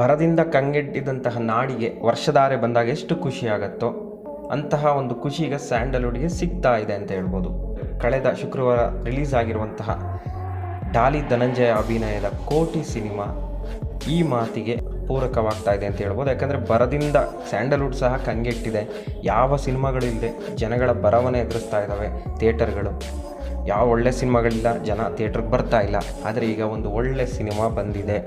ಬರದಿಂದ ಕಂಗೆಟ್ಟಿದಂತಹ ನಾಡಿಗೆ ವರ್ಷಧಾರೆ ಬಂದಾಗ ಎಷ್ಟು ಖುಷಿಯಾಗತ್ತೋ ಅಂತಹ ಒಂದು ಖುಷಿ ಈಗ ಸ್ಯಾಂಡಲ್ವುಡ್ಗೆ ಸಿಗ್ತಾ ಇದೆ ಅಂತ ಹೇಳ್ಬೋದು. ಕಳೆದ ಶುಕ್ರವಾರ ರಿಲೀಸ್ ಆಗಿರುವಂತಹ ಡಾಲಿ ಧನಂಜಯ ಅಭಿನಯದ ಕೋಟಿ ಸಿನಿಮಾ ಈ ಮಾತಿಗೆ ಪೂರಕವಾಗ್ತಾ ಇದೆ ಅಂತ ಹೇಳ್ಬೋದು. ಯಾಕಂದರೆ ಬರದಿಂದ ಸ್ಯಾಂಡಲ್ವುಡ್ ಸಹ ಕಂಗೆಟ್ಟಿದೆ. ಯಾವ ಸಿನಿಮಾಗಳಿಲ್ಲದೆ ಜನಗಳ ಬರವನ್ನೇ ಎದುರಿಸ್ತಾ ಇದ್ದಾವೆ ಥಿಯೇಟರ್ಗಳು. ಯಾವ ಒಳ್ಳೆ ಸಿನಿಮಾಗಳಿಲ್ಲ, ಜನ ಥಿಯೇಟ್ರಿಗೆ ಬರ್ತಾ ಇಲ್ಲ. ಆದರೆ ಈಗ ಒಂದು ಒಳ್ಳೆ ಸಿನಿಮಾ ಬಂದಿದೆ.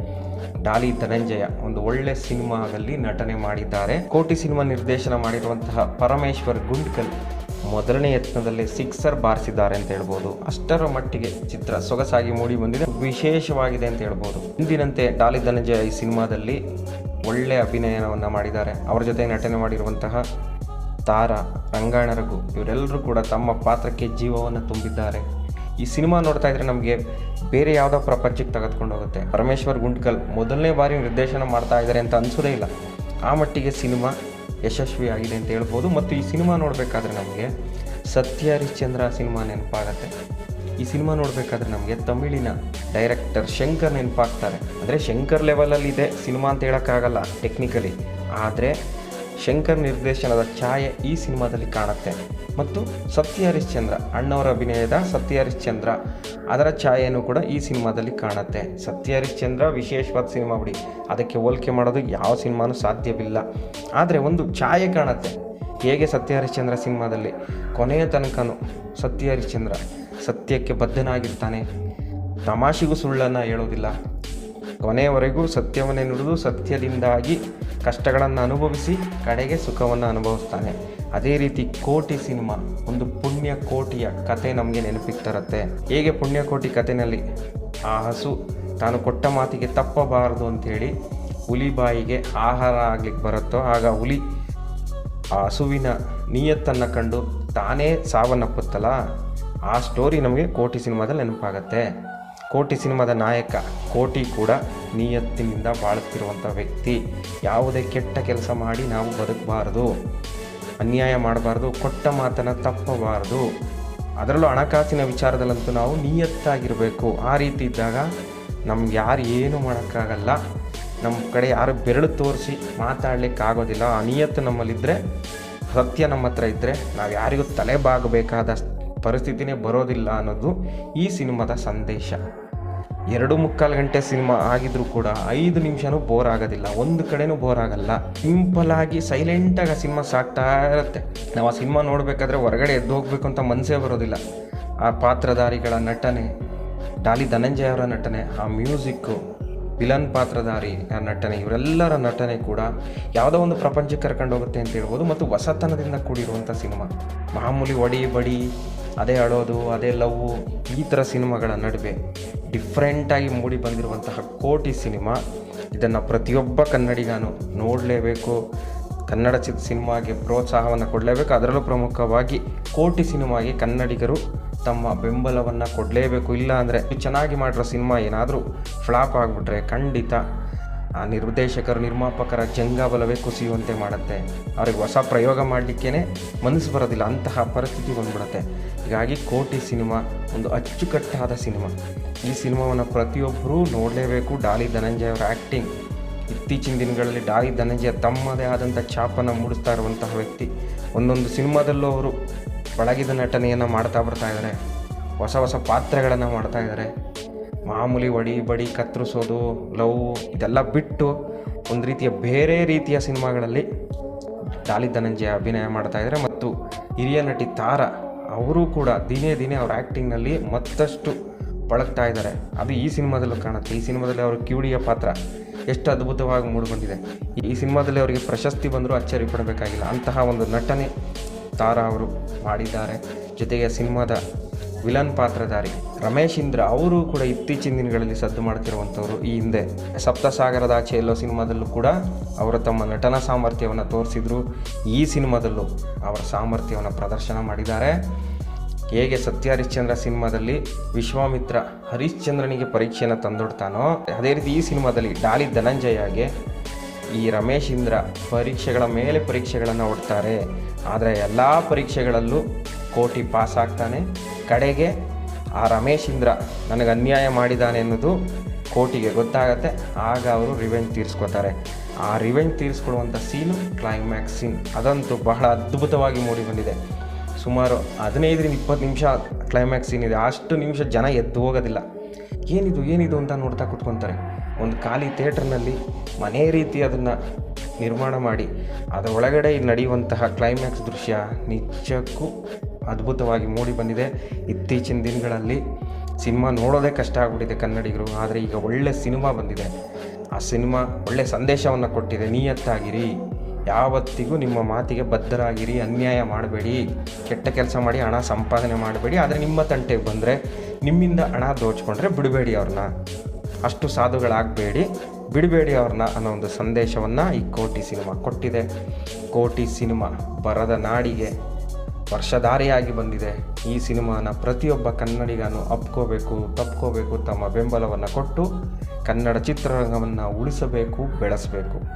ಡಾಲಿ ಧನಂಜಯ ಒಂದು ಒಳ್ಳೆ ಸಿನಿಮಾದಲ್ಲಿ ನಟನೆ ಮಾಡಿದ್ದಾರೆ. ಕೋಟಿ ಸಿನಿಮಾ ನಿರ್ದೇಶನ ಮಾಡಿರುವಂತಹ ಪರಮೇಶ್ವರ್ ಗುಂಡ್ಕಲ್ ಮೊದಲನೇ ಯತ್ನದಲ್ಲಿ ಸಿಕ್ಸರ್ ಬಾರಿಸಿದ್ದಾರೆ ಅಂತ ಹೇಳ್ಬೋದು. ಅಷ್ಟರ ಮಟ್ಟಿಗೆ ಚಿತ್ರ ಸೊಗಸಾಗಿ ಮೂಡಿ ಬಂದಿದೆ. ವಿಶೇಷವಾಗಿದೆ ಅಂತ ಹೇಳ್ಬೋದು. ಇಂದಿನಂತೆ ಡಾಲಿ ಧನಂಜಯ ಈ ಸಿನಿಮಾದಲ್ಲಿ ಒಳ್ಳೆ ಅಭಿನಯನವನ್ನು ಮಾಡಿದ್ದಾರೆ. ಅವರ ಜೊತೆ ನಟನೆ ಮಾಡಿರುವಂತಹ ತಾರಾ ರಂಗಾಯಣ ರಘು ಇವರೆಲ್ಲರೂ ಕೂಡ ತಮ್ಮ ಪಾತ್ರಕ್ಕೆ ಜೀವವನ್ನು ತುಂಬಿದ್ದಾರೆ. ಈ ಸಿನಿಮಾ ನೋಡ್ತಾ ಇದ್ರೆ ನಮಗೆ ಬೇರೆ ಯಾವುದೋ ಪ್ರಪಂಚಕ್ಕೆ ತೆಗೆದುಕೊಂಡು ಹೋಗುತ್ತೆ. ಪರಮೇಶ್ವರ್ ಗುಂಡ್ಕಲ್ ಮೊದಲನೇ ಬಾರಿ ನಿರ್ದೇಶನ ಮಾಡ್ತಾ ಇದ್ದಾರೆ ಅಂತ ಅನಿಸೋದೇ ಇಲ್ಲ. ಆ ಮಟ್ಟಿಗೆ ಸಿನಿಮಾ ಯಶಸ್ವಿಯಾಗಿದೆ ಅಂತ ಹೇಳ್ಬೋದು. ಮತ್ತು ಈ ಸಿನಿಮಾ ನೋಡಬೇಕಾದ್ರೆ ನಮಗೆ ಸತ್ಯ ಹರಿಶ್ಚಂದ್ರ ಸಿನಿಮಾ ನೆನಪಾಗತ್ತೆ. ಈ ಸಿನಿಮಾ ನೋಡಬೇಕಾದ್ರೆ ನಮಗೆ ತಮಿಳಿನ ಡೈರೆಕ್ಟರ್ ಶಂಕರ್ ನೆನಪಾಗ್ತಾರೆ. ಅಂದರೆ ಶಂಕರ್ ಲೆವೆಲಲ್ಲಿ ಇದೆ ಸಿನಿಮಾ ಅಂತ ಹೇಳೋಕ್ಕಾಗಲ್ಲ ಟೆಕ್ನಿಕಲಿ ಆದರೆ ಶಂಕರ್ ನಿರ್ದೇಶನದ ಛಾಯೆ ಈ ಸಿನಿಮಾದಲ್ಲಿ ಕಾಣುತ್ತೆ. ಮತ್ತು ಸತ್ಯ ಹರಿಶ್ಚಂದ್ರ ಅಣ್ಣವರ ಅಭಿನಯದ ಸತ್ಯ ಹರಿಶ್ಚಂದ್ರ ಅದರ ಛಾಯೆಯನ್ನು ಕೂಡ ಈ ಸಿನಿಮಾದಲ್ಲಿ ಕಾಣುತ್ತೆ. ಸತ್ಯ ಹರಿಶ್ಚಂದ್ರ ವಿಶೇಷವಾದ ಸಿನಿಮಾ ಬಿಡಿ. ಅದಕ್ಕೆ ಹೋಲಿಕೆ ಮಾಡೋದು ಯಾವ ಸಿನಿಮಾನೂ ಸಾಧ್ಯವಿಲ್ಲ. ಆದರೆ ಒಂದು ಛಾಯೆ ಕಾಣುತ್ತೆ. ಹೇಗೆ ಸತ್ಯ ಹರಿಶ್ಚಂದ್ರ ಸಿನಿಮಾದಲ್ಲಿ? ಕೊನೆಯ ತನಕನೂ ಸತ್ಯ ಹರಿಶ್ಚಂದ್ರ ಸತ್ಯಕ್ಕೆ ಬದ್ಧನಾಗಿರ್ತಾನೆ. ತಮಾಷೆಗೂ ಸುಳ್ಳನ್ನು ಹೇಳೋದಿಲ್ಲ. ಕೊನೆಯವರೆಗೂ ಸತ್ಯವನ್ನೇ ನುಡಿದು ಸತ್ಯದಿಂದಾಗಿ ಕಷ್ಟಗಳನ್ನು ಅನುಭವಿಸಿ ಕಡೆಗೆ ಸುಖವನ್ನು ಅನುಭವಿಸ್ತಾನೆ. ಅದೇ ರೀತಿ ಕೋಟಿ ಸಿನಿಮಾ, ಒಂದು ಪುಣ್ಯ ಕೋಟಿಯ ಕತೆ ನಮಗೆ ನೆನಪಿಗೆ ತರುತ್ತೆ. ಹೇಗೆ ಪುಣ್ಯ ಕೋಟಿ ಕಥೆನಲ್ಲಿ ಆ ಹಸು ತಾನು ಕೊಟ್ಟ ಮಾತಿಗೆ ತಪ್ಪಬಾರದು ಅಂಥೇಳಿ ಹುಲಿ ಬಾಯಿಗೆ ಆಹಾರ ಆಗ್ಲಿಕ್ಕೆ ಬರುತ್ತೋ, ಆಗ ಹುಲಿ ಆ ಹಸುವಿನ ನಿಯತ್ತನ್ನು ಕಂಡು ತಾನೇ ಸಾವನ್ನಪ್ಪುತ್ತಲ್ಲ ಆ ಸ್ಟೋರಿ ನಮಗೆ ಕೋಟಿ ಸಿನಿಮಾದಲ್ಲಿ ನೆನಪಾಗತ್ತೆ. ಕೋಟಿ ಸಿನಿಮಾದ ನಾಯಕ, ಕೋಟಿ ಕೂಡ ನಿಯತ್ತಿನಿಂದ ಬಾಳುತ್ತಿರುವಂಥ ವ್ಯಕ್ತಿ. ಯಾವುದೇ ಕೆಟ್ಟ ಕೆಲಸ ಮಾಡಿ ನಾವು ಬದುಕಬಾರ್ದು. ಅನ್ಯಾಯ ಮಾಡಬಾರ್ದು, ಕೊಟ್ಟ ಮಾತನ್ನು ತಪ್ಪಬಾರದು. ಅದರಲ್ಲೂ ಹಣಕಾಸಿನ ವಿಚಾರದಲ್ಲಂತೂ ನಾವು ನಿಯತ್ತಾಗಿರಬೇಕು. ಆ ರೀತಿ ಇದ್ದಾಗ ನಮ್ಗೆ ಯಾರು ಏನು ಮಾಡೋಕ್ಕಾಗಲ್ಲ. ನಮ್ಮ ಕಡೆ ಯಾರು ಬೆರಳು ತೋರಿಸಿ ಮಾತಾಡ್ಲಿಕ್ಕೆ ಆಗೋದಿಲ್ಲ. ಆ ನಿಯತ್ತು ನಮ್ಮಲ್ಲಿದ್ದರೆ ಸತ್ಯ ನಮ್ಮ ಹತ್ರ ಇದ್ದರೆ ನಾವು ಯಾರಿಗೂ ತಲೆ ಪರಿಸ್ಥಿತಿನೇ ಬರೋದಿಲ್ಲ ಅನ್ನೋದು ಈ ಸಿನಿಮಾದ ಸಂದೇಶ. ಎರಡು ಮುಕ್ಕಾಲು ಗಂಟೆ ಸಿನಿಮಾ ಆಗಿದ್ರೂ ಕೂಡ ಐದು ನಿಮಿಷನೂ ಬೋರ್ ಆಗೋದಿಲ್ಲ. ಒಂದು ಕಡೆನೂ ಬೋರ್ ಆಗಲ್ಲ. ಸಿಂಪಲ್ ಆಗಿ ಸೈಲೆಂಟಾಗಿ ಆ ಸಿನಿಮಾ ಸಾಕ್ತಾ ಇರುತ್ತೆ. ನಾವು ಆ ಸಿನಿಮಾ ನೋಡಬೇಕಾದ್ರೆ ಹೊರಗಡೆ ಎದ್ದು ಹೋಗ್ಬೇಕು ಅಂತ ಮನಸ್ಸೇ ಬರೋದಿಲ್ಲ. ಆ ಪಾತ್ರಧಾರಿಗಳ ನಟನೆ, ಡಾಲಿ ಧನಂಜಯ ಅವರ ನಟನೆ, ಆ ಮ್ಯೂಸಿಕ್ಕು ವಿಲನ್ ಪಾತ್ರಧಾರಿ ನಟನೆ, ಇವರೆಲ್ಲರ ನಟನೆ ಕೂಡ ಯಾವುದೋ ಒಂದು ಪ್ರಪಂಚಕ್ಕೆ ಕರ್ಕೊಂಡು ಹೋಗುತ್ತೆ ಅಂತ ಹೇಳ್ಬೋದು ಮತ್ತು ಹೊಸತನದಿಂದ ಕೂಡಿರುವಂಥ ಸಿನಿಮಾ. ಮಾಮೂಲಿ ಒಡಿ ಬಡಿ, ಅದೇ ಅಳೋದು, ಅದೇ ಲವ್, ಈ ಥರ ಸಿನಿಮಾಗಳ ನಡುವೆ ಡಿಫ್ರೆಂಟಾಗಿ ಮೂಡಿ ಬಂದಿರುವಂತಹ ಕೋಟಿ ಸಿನಿಮಾ. ಇದನ್ನು ಪ್ರತಿಯೊಬ್ಬ ಕನ್ನಡಿಗನು ನೋಡಲೇಬೇಕು. ಕನ್ನಡ ಚಿತ್ರ ಸಿನಿಮಾಗೆ ಪ್ರೋತ್ಸಾಹವನ್ನು ಕೊಡಲೇಬೇಕು. ಅದರಲ್ಲೂ ಪ್ರಮುಖವಾಗಿ ಕೋಟಿ ಸಿನಿಮಾಗೆ ಕನ್ನಡಿಗರು ತಮ್ಮ ಬೆಂಬಲವನ್ನು ಕೊಡಲೇಬೇಕು, ಇಲ್ಲ ಅಂದರೆ ಚೆನ್ನಾಗಿ ಮಾಡಿರೋ ಸಿನಿಮಾ ಏನಾದರೂ ಫ್ಲಾಪ್ ಆಗಿಬಿಟ್ರೆ ಖಂಡಿತ ಆ ನಿರ್ದೇಶಕರು, ನಿರ್ಮಾಪಕರ ಜಂಗಾಬಲವೇ ಕುಸಿಯುವಂತೆ ಮಾಡುತ್ತೆ. ಅವ್ರಿಗೆ ಹೊಸ ಪ್ರಯೋಗ ಮಾಡಲಿಕ್ಕೇ ಮನಸ್ಸು ಬರೋದಿಲ್ಲ, ಅಂತಹ ಪರಿಸ್ಥಿತಿ ಬಂದ್ಬಿಡುತ್ತೆ. ಹೀಗಾಗಿ ಕೋಟಿ ಸಿನಿಮಾ, ಒಂದು ಅಚ್ಚುಕಟ್ಟಾದ ಸಿನಿಮಾ. ಈ ಸಿನಿಮಾವನ್ನು ಪ್ರತಿಯೊಬ್ಬರೂ ನೋಡಲೇಬೇಕು. ಡಾಲಿ ಧನಂಜಯ ಅವರ ಆ್ಯಕ್ಟಿಂಗ್ ಇತ್ತೀಚಿನ ದಿನಗಳಲ್ಲಿ ಡಾಲಿ ಧನಂಜಯ ತಮ್ಮದೇ ಆದಂಥ ಛಾಪನ್ನು ಮೂಡಿಸ್ತಾ ಇರುವಂತಹ ವ್ಯಕ್ತಿ. ಒಂದೊಂದು ಸಿನಿಮಾದಲ್ಲೂ ಅವರು ಪಳಗಿದ ನಟನೆಯನ್ನು ಮಾಡ್ತಾ ಬರ್ತಾ ಇದ್ದಾರೆ ಹೊಸ ಹೊಸ ಪಾತ್ರಗಳನ್ನು ಮಾಡ್ತಾ ಇದ್ದಾರೆ ಮಾಮೂಲಿ ಒಡಿ ಬಡಿ ಕತ್ತರಿಸೋದು, ಲವ್ ಇದೆಲ್ಲ ಬಿಟ್ಟು ಒಂದು ರೀತಿಯ ಬೇರೆ ರೀತಿಯ ಸಿನಿಮಾಗಳಲ್ಲಿ ಡಾಲಿ ಧನಂಜಯ ಅಭಿನಯ ಮಾಡ್ತಾ ಇದ್ದಾರೆ ಮತ್ತು ಹಿರಿಯ ನಟಿ ತಾರಾ ಅವರು ಕೂಡ ದಿನೇ ದಿನೇ ಅವ್ರ ಆ್ಯಕ್ಟಿಂಗ್ನಲ್ಲಿ ಮತ್ತಷ್ಟು ಬಳಗ್ತಾ ಇದ್ದಾರೆ ಅದು ಈ ಸಿನಿಮಾದಲ್ಲೂ ಕಾಣುತ್ತೆ. ಈ ಸಿನಿಮಾದಲ್ಲಿ ಅವರು ಕಿವುಡಿಯ ಪಾತ್ರ ಎಷ್ಟು ಅದ್ಭುತವಾಗಿ ಮೂಡಿಬಂದಿದೆ ಈ ಸಿನಿಮಾದಲ್ಲಿ ಅವರಿಗೆ ಪ್ರಶಸ್ತಿ ಬಂದರೂ ಅಚ್ಚರಿ ಪಡಬೇಕಾಗಿಲ್ಲ. ಅಂತಹ ಒಂದು ನಟನೆ ತಾರಾ ಅವರು ಮಾಡಿದ್ದಾರೆ. ಜೊತೆಗೆ ಸಿನಿಮಾದ ವಿಲನ್ ಪಾತ್ರಧಾರಿ ರಮೇಶ್ ಇಂದ್ರ ಅವರು ಕೂಡ ಇತ್ತೀಚಿನ ದಿನಗಳಲ್ಲಿ ಸದ್ದು ಮಾಡ್ತಿರುವಂಥವ್ರು. ಈ ಹಿಂದೆ ಸಪ್ತಸಾಗರದ ಆಚೆ ಎಲ್ಲೋ ಸಿನಿಮಾದಲ್ಲೂ ಕೂಡ ಅವರು ತಮ್ಮ ನಟನಾ ಸಾಮರ್ಥ್ಯವನ್ನು ತೋರಿಸಿದ್ರು. ಈ ಸಿನಿಮಾದಲ್ಲೂ ಅವರ ಸಾಮರ್ಥ್ಯವನ್ನು ಪ್ರದರ್ಶನ ಮಾಡಿದ್ದಾರೆ. ಹೇಗೆ ಸತ್ಯ ಹರಿಶ್ಚಂದ್ರ ಸಿನಿಮಾದಲ್ಲಿ ವಿಶ್ವಾಮಿತ್ರ ಹರಿಶ್ಚಂದ್ರನಿಗೆ ಪರೀಕ್ಷೆಯನ್ನು ತಂದೊಡ್ತಾನೋ, ಅದೇ ರೀತಿ ಈ ಸಿನಿಮಾದಲ್ಲಿ ಡಾಲಿ ಧನಂಜಯಗೆ ಈ ರಮೇಶ್ ಇಂದ್ರ ಪರೀಕ್ಷೆಗಳ ಮೇಲೆ ಪರೀಕ್ಷೆಗಳನ್ನು ಒಡ್ತಾರೆ ಆದರೆ ಎಲ್ಲ ಪರೀಕ್ಷೆಗಳಲ್ಲೂ ಕೋಟಿ ಪಾಸ್ ಆಗ್ತಾನೆ. ಕಡೆಗೆ ಆ ರಮೇಶ್ ಇಂದ್ರ ನನಗೆ ಅನ್ಯಾಯ ಮಾಡಿದ್ದಾನೆ ಅನ್ನೋದು ಕೋಟಿಗೆ ಗೊತ್ತಾಗತ್ತೆ. ಆಗ ಅವರು ರಿವೆಂಜ್ ತೀರಿಸ್ಕೋತಾರೆ. ಆ ರಿವೆಂಜ್ ತೀರಿಸ್ಕೊಳ್ಳುವಂಥ ಸೀನು ಕ್ಲೈಮ್ಯಾಕ್ಸ್ ಸೀನ್ ಅದಂತೂ ಬಹಳ ಅದ್ಭುತವಾಗಿ ಮೂಡಿ ಬಂದಿದೆ. ಸುಮಾರು ಹದಿನೈದರಿಂದ ಇಪ್ಪತ್ತು ನಿಮಿಷ ಕ್ಲೈಮ್ಯಾಕ್ಸ್ ಸೀನ್ ಇದೆ. ಅಷ್ಟು ನಿಮಿಷ ಜನ ಎದ್ದು ಹೋಗೋದಿಲ್ಲ. ಏನಿದು ಏನಿದು ಅಂತ ನೋಡ್ತಾ ಕುತ್ಕೊತಾರೆ. ಒಂದು ಖಾಲಿ ಥಿಯೇಟ್ರ್ನಲ್ಲಿ ಮನೆ ರೀತಿ ಅದನ್ನು ನಿರ್ಮಾಣ ಮಾಡಿ, ಅದರ ಒಳಗಡೆ ನಡೆಯುವಂತಹ ಕ್ಲೈಮ್ಯಾಕ್ಸ್ ದೃಶ್ಯ ನಿಜಕ್ಕೂ ಅದ್ಭುತವಾಗಿ ಮೂಡಿ ಬಂದಿದೆ. ಇತ್ತೀಚಿನ ದಿನಗಳಲ್ಲಿ ಸಿನಿಮಾ ನೋಡೋದೇ ಕಷ್ಟ ಆಗ್ಬಿಟ್ಟಿದೆ ಕನ್ನಡಿಗರು, ಆದರೆ ಈಗ ಒಳ್ಳೆ ಸಿನಿಮಾ ಬಂದಿದೆ. ಆ ಸಿನಿಮಾ ಒಳ್ಳೆ ಸಂದೇಶವನ್ನು ಕೊಟ್ಟಿದೆ, ನಿಯತ್ತಾಗಿರಿ. ಯಾವತ್ತಿಗೂ ನಿಮ್ಮ ಮಾತಿಗೆ ಬದ್ಧರಾಗಿರಿ, ಅನ್ಯಾಯ ಮಾಡಬೇಡಿ. ಕೆಟ್ಟ ಕೆಲಸ ಮಾಡಿ ಹಣ ಸಂಪಾದನೆ ಮಾಡಬೇಡಿ, ಆದರೆ ನಿಮ್ಮ ತಂಟೆಗೆ ಬಂದರೆ ನಿಮ್ಮಿಂದ ಹಣ ದೋಚ್ಕೊಂಡ್ರೆ ಬಿಡಬೇಡಿ ಅವ್ರನ್ನ. ಅಷ್ಟು ಸಾಧುಗಳಾಗಬೇಡಿ. ಬಿಡಬೇಡಿ ಅವ್ರನ್ನ ಅನ್ನೋ ಒಂದು ಸಂದೇಶವನ್ನು ಈ ಕೋಟಿ ಸಿನಿಮಾ ಕೊಟ್ಟಿದೆ. ಕೋಟಿ ಸಿನಿಮಾ ಬರದ ನಾಡಿಗೆ ವರ್ಷಧಾರಿಯಾಗಿ ಬಂದಿದೆ. ಈ ಸಿನಿಮಾನ ಪ್ರತಿಯೊಬ್ಬ ಕನ್ನಡಿಗನು ಅಪ್ಕೋಬೇಕು ತಪ್ಕೋಬೇಕು ತಮ್ಮ ಬೆಂಬಲವನ್ನು ಕೊಟ್ಟು ಕನ್ನಡ ಚಿತ್ರರಂಗವನ್ನು ಉಳಿಸಬೇಕು, ಬೆಳೆಸಬೇಕು.